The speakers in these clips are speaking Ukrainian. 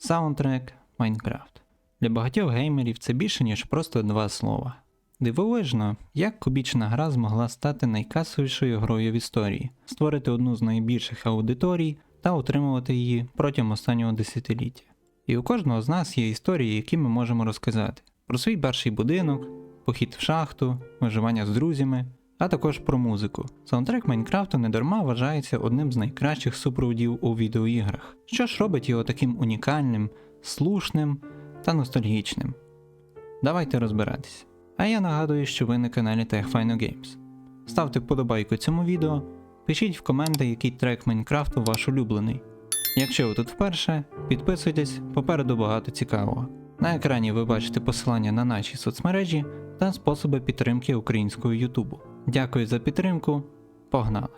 Саундтрек Майнкрафт. Для багатьох геймерів це більше, ніж просто два слова. Дивовижно, як кубічна гра змогла стати найкасовішою грою в історії, створити одну з найбільших аудиторій та утримувати її протягом останнього десятиліття. І у кожного з нас є історії, які ми можемо розказати про свій перший будинок, похід в шахту, виживання з друзями, а також про музику. Саундтрек Майнкрафту недарма вважається одним з найкращих супроводів у відеоіграх, що ж робить його таким унікальним, слушним та ностальгічним. Давайте розбиратися. А я нагадую, що ви на каналі TechFino Games. Ставте вподобайку цьому відео, пишіть в коменти, який трек Майнкрафту ваш улюблений. Якщо ви тут вперше, підписуйтесь, попереду багато цікавого. На екрані ви бачите посилання на наші соцмережі та способи підтримки українського Ютубу. Дякую за підтримку. Погнали!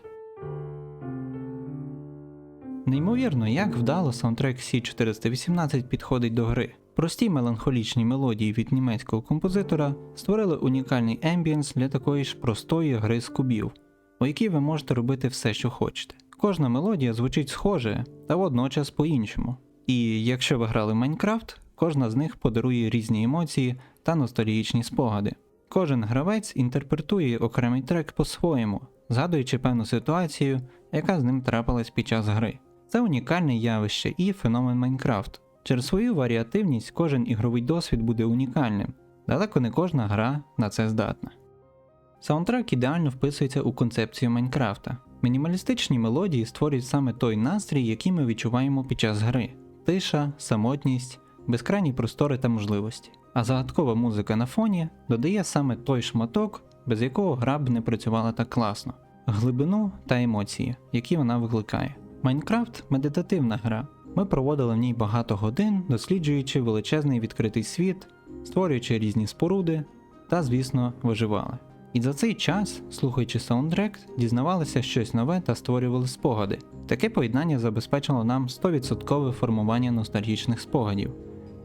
Неймовірно, як вдало саундтрек C418 підходить до гри. Прості меланхолічні мелодії від німецького композитора створили унікальний ембієнс для такої ж простої гри з кубів, у якій ви можете робити все, що хочете. Кожна мелодія звучить схоже, та водночас по-іншому. І якщо ви грали в Майнкрафт, кожна з них подарує різні емоції та ностальгічні спогади. Кожен гравець інтерпретує окремий трек по-своєму, згадуючи певну ситуацію, яка з ним трапилась під час гри. Це унікальне явище і феномен Майнкрафт. Через свою варіативність кожен ігровий досвід буде унікальним. Далеко не кожна гра на це здатна. Саундтрек ідеально вписується у концепцію Майнкрафта. Мінімалістичні мелодії створюють саме той настрій, який ми відчуваємо під час гри: тиша, самотність, безкрайні простори та можливості. А загадкова музика на фоні додає саме той шматок, без якого гра б не працювала так класно, глибину та емоції, які вона викликає. Майнкрафт медитативна гра. Ми проводили в ній багато годин, досліджуючи величезний відкритий світ, створюючи різні споруди та, звісно, виживали. І за цей час, слухаючи саундтрек, дізнавалися щось нове та створювали спогади. Таке поєднання забезпечило нам 100% формування ностальгічних спогадів,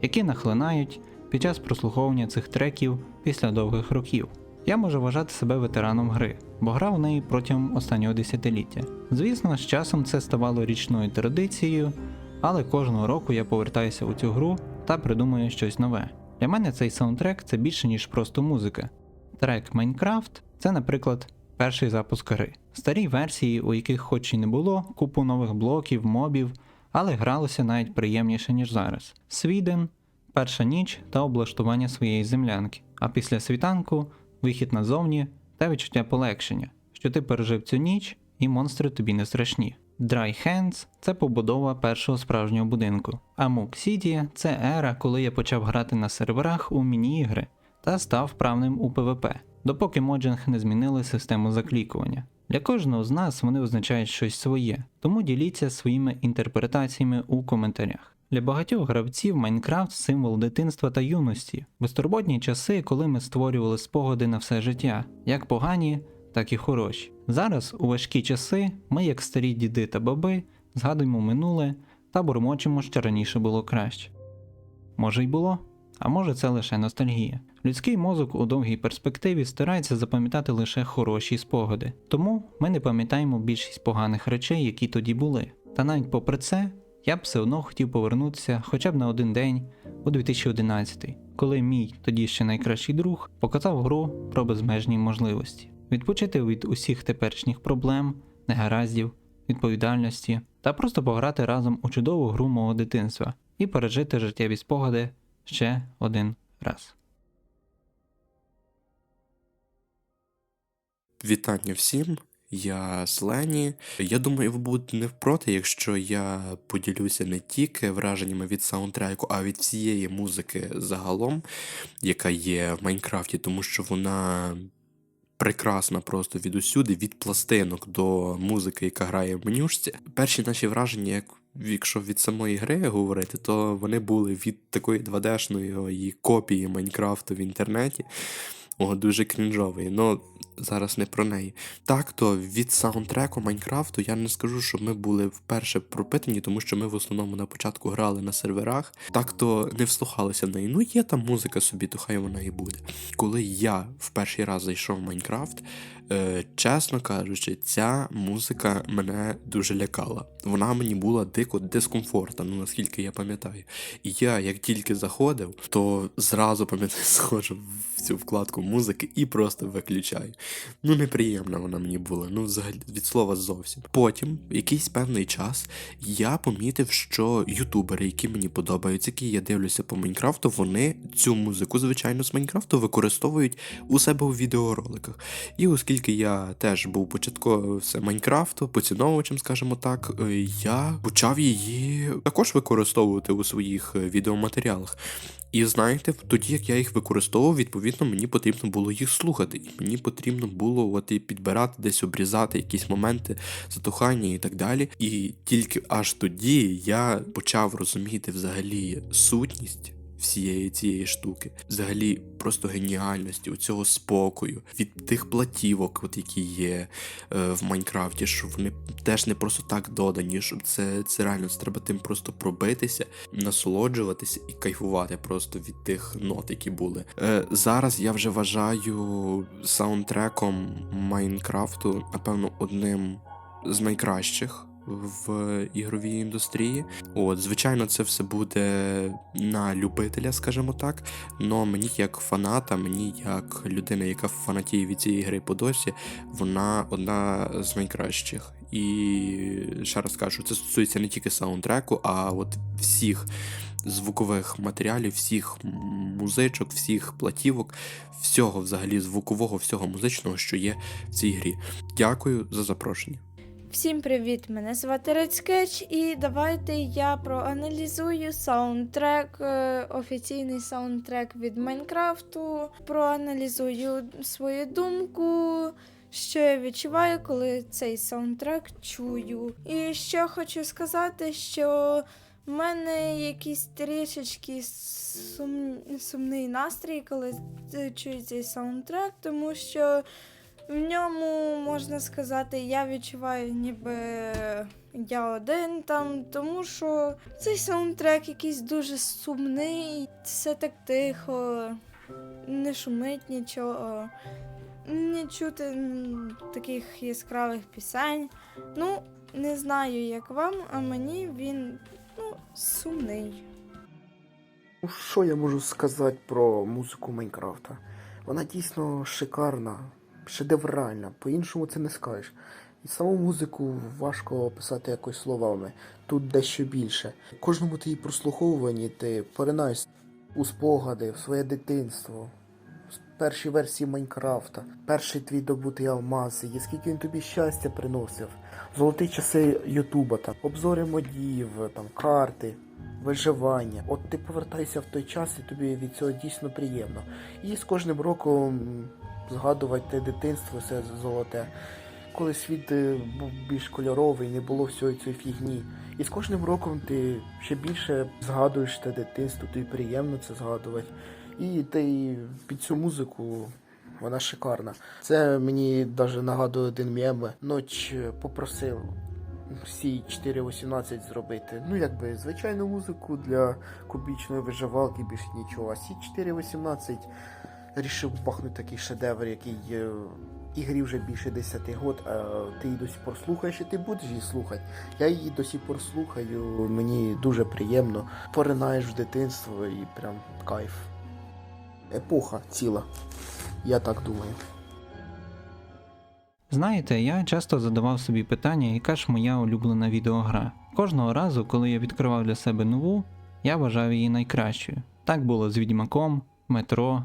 які нахлинають під час прослуховування цих треків після довгих років. Я можу вважати себе ветераном гри, бо грав у неї протягом останнього десятиліття. Звісно, з часом це ставало річною традицією, але кожного року я повертаюся у цю гру та придумую щось нове. Для мене цей саундтрек це більше ніж просто музика. Трек Майнкрафт це, наприклад, перший запуск гри. Старі версії, у яких хоч і не було купу нових блоків, мобів, але гралося навіть приємніше, ніж зараз. Свіден, перша ніч та облаштування своєї землянки, а після світанку вихід назовні та відчуття полегшення, що ти пережив цю ніч і монстри тобі не страшні. Dry Hands це побудова першого справжнього будинку. А Mook City – це ера, коли я почав грати на серверах у міні-ігри та став вправним у PvP, допоки Mojang не змінили систему заклікування. Для кожного з нас вони означають щось своє, тому діліться своїми інтерпретаціями у коментарях. Для багатьох гравців Майнкрафт символ дитинства та юності, безтурботні часи, коли ми створювали спогади на все життя, як погані, так і хороші. Зараз, у важкі часи, ми, як старі діди та баби, згадуємо минуле та бурмочемо, що раніше було краще. Може й було, а може це лише ностальгія. Людський мозок у довгій перспективі старається запам'ятати лише хороші спогади, тому ми не пам'ятаємо більшість поганих речей, які тоді були. Та навіть попри це, я б все одно хотів повернутися хоча б на один день у 2011, коли мій тоді ще найкращий друг показав гру про безмежні можливості, відпочити від усіх теперішніх проблем, негараздів, відповідальності та просто пограти разом у чудову гру мого дитинства і пережити життєві спогади ще один раз. Вітання всім, я з Лені. Я думаю, ви будете не впроти, якщо я поділюся не тільки враженнями від саундтреку, а від всієї музики загалом, яка є в Майнкрафті, тому що вона прекрасна просто від усюди, від пластинок до музики, яка грає в менюшці. Перші наші враження, як якщо від самої гри говорити, то вони були від такої 2D-шної копії Майнкрафту в інтернеті. О, дуже крінжовий. Ну, зараз не про неї. Так, то від саундтреку Майнкрафту я не скажу, що ми були вперше пропитані, тому що ми в основному на початку грали на серверах. Так то не вслухалися в неї. Ну, є там музика собі, то хай вона і буде. Коли я в перший раз зайшов в Майнкрафт, чесно кажучи, ця музика мене дуже лякала. Вона мені була дико дискомфортна, ну наскільки я пам'ятаю. І я, як тільки заходив, то зразу пам'ятаю, схожу в цю вкладку музики і просто виключаю. Ну, неприємна вона мені була, ну взагалі від слова зовсім. Потім, якийсь певний час, я помітив, що ютубери, які мені подобаються, які я дивлюся по Майнкрафту, вони цю музику, звичайно, з Майнкрафту використовують у себе у відеороликах. І оскільки я теж був початковцем Майнкрафту, поціновувачем, скажімо так, е, я почав її також використовувати у своїх е, відеоматеріалах. І знаєте, тоді як я їх використовував, відповідно мені потрібно було їх слухати, і мені потрібно було от і підбирати, десь обрізати якісь моменти затухання і так далі. І тільки аж тоді я почав розуміти взагалі сутність. Всієї цієї штуки, взагалі, просто геніальності, у цього спокою, від тих платівок, от які є е, в Майнкрафті, що вони теж не просто так додані, щоб це, це реально це треба тим просто пробитися, насолоджуватися і кайфувати просто від тих нот, які були. Е, зараз я вже вважаю саундтреком Майнкрафту, напевно, одним з найкращих. В ігровій індустрії. От, звичайно, це все буде на любителя, скажімо так. Но мені як фаната, мені як людина, яка фанатіє від цієї гри по досі, вона одна з найкращих. І ще раз кажу, це стосується не тільки саундтреку, а от всіх звукових матеріалів, всіх музичок, всіх платівок, всього взагалі звукового, всього музичного, що є в цій грі. Дякую за запрошення. Всім привіт! Мене звати Sketch і давайте я проаналізую саундтрек, е, офіційний саундтрек від Майнкрафту. Проаналізую свою думку, що я відчуваю, коли цей саундтрек чую. І що хочу сказати, що в мене якийсь трішечки сум... сумний настрій, коли е, чую цей саундтрек, тому що. В ньому можна сказати, я відчуваю, ніби я один там, тому що цей саундтрек якийсь дуже сумний, все так тихо, не шумить нічого, не чути таких яскравих пісень. Ну, не знаю, як вам, а мені він ну, сумний. Ну, Що я можу сказати про музику Майнкрафта? Вона дійсно шикарна, шедевральна, по-іншому це не скажеш. І саму музику важко описати якось словами. Тут дещо більше. Кожному твоїй прослуховуванні ти поринаєш у спогади, в своє дитинство, перші версії Майнкрафта, перший твій добутий алмаз, і скільки він тобі щастя приносив, золоті часи Ютуба, там, обзори модів, там, карти, виживання. От ти повертаєшся в той час, і тобі від цього дійсно приємно. І з кожним роком згадувати те дитинство, все золоте. Коли світ е, був більш кольоровий, не було всієї цієї фігні. І з кожним роком ти ще більше згадуєш те дитинство, тобі приємно це згадувати. І ти під цю музику вона шикарна. Це мені навіть нагадує один мем. Ноч попросив всі 4.18 зробити. Ну, якби звичайну музику для кубічної виживалки, більше нічого. А сі 4.18 рішив бахнути такий шедевр, який е, ігрі вже більше 10 год, а ти її до сих і ти будеш її слухати. Я її до сих мені дуже приємно. Поринаєш в дитинство і прям кайф. Епоха ціла. Я так думаю. Знаєте, я часто задавав собі питання, яка ж моя улюблена відеогра. Кожного разу, коли я відкривав для себе нову, я вважав її найкращою. Так було з Відьмаком, Метро,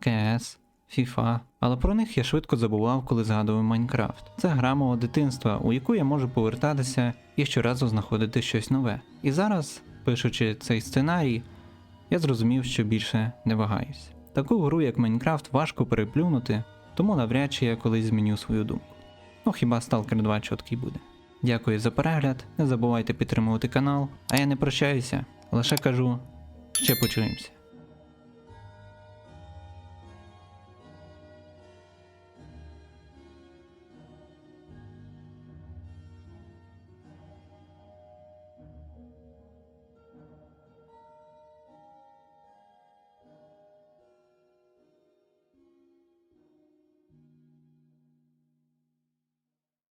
КС, FIFA. Але про них я швидко забував, коли згадував Майнкрафт. Це гра мого дитинства, у яку я можу повертатися і щоразу знаходити щось нове. І зараз, пишучи цей сценарій, я зрозумів, що більше не вагаюсь. Таку гру, як Майнкрафт, важко переплюнути, тому навряд чи я колись зміню свою думку. Ну хіба Stalker 2 чіткий буде. Дякую за перегляд, не забувайте підтримувати канал, а я не прощаюся, лише кажу, ще почуємося.